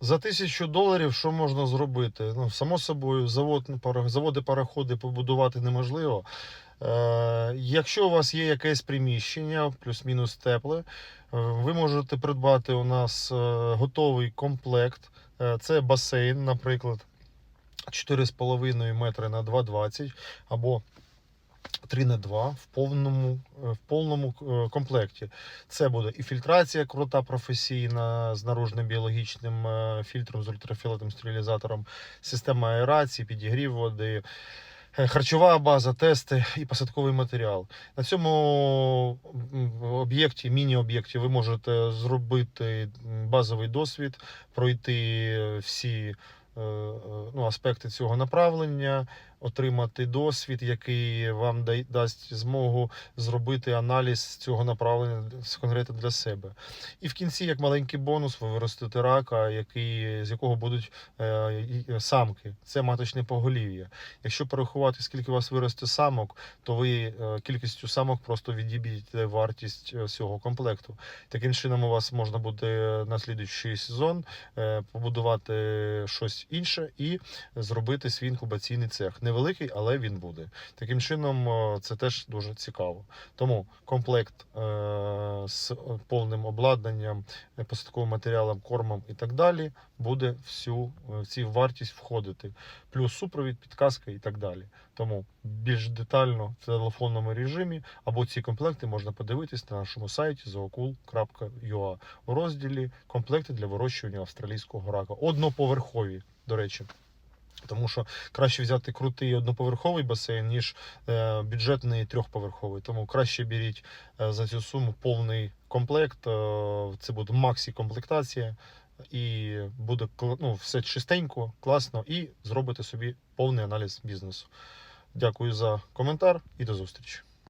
За тисячу доларів що можна зробити? Ну, само собою, завод, заводи пароходи побудувати неможливо. Е, якщо у вас є якесь приміщення, плюс-мінус тепле, е, ви можете придбати у нас е, готовий комплект. Е, це басейн, наприклад, 4,5 метри на 2,20 або 3 на 2 в повному, е, в повному е, комплекті. Це буде і фільтрація крута професійна з наружним біологічним е, фільтром з ультрафіолетовим стерилізатором, система аерації, підігрів води, харчова база, тести і посадковий матеріал. На цьому об'єкті, міні-об'єкті, ви можете зробити базовий досвід, пройти всі ну, аспекти цього направлення, отримати досвід, який вам дасть змогу зробити аналіз цього направлення з- конкретно для себе. І в кінці, як маленький бонус, ви виростете рака, який, з якого будуть е, самки. Це маточне поголів'я. Якщо порахувати, скільки у вас виросте самок, то ви е, кількістю самок просто відіб'єте вартість е, всього комплекту. Таким чином, у вас можна буде на слідуючий сезон е, побудувати щось інше і зробити свій інкубаційний цех. Невеликий, але він буде. Таким чином, е, це теж дуже цікаво. Тому комплект е, з повним обладнанням, посадковим матеріалом, кормом і так далі буде всю е, цю вартість входити. Плюс супровід, підказка і так далі. Тому більш детально в телефонному режимі або ці комплекти можна подивитись на нашому сайті zookul.ua у розділі комплекти для вирощування австралійського рака. Одноповерхові, до речі. Тому що краще взяти крутий одноповерховий басейн, ніж е, бюджетний трьохповерховий. Тому краще беріть е, за цю суму повний комплект. Е, це буде максі комплектація, і буде ну, все чистенько, класно, і зробите собі повний аналіз бізнесу. Дякую за коментар і до зустрічі.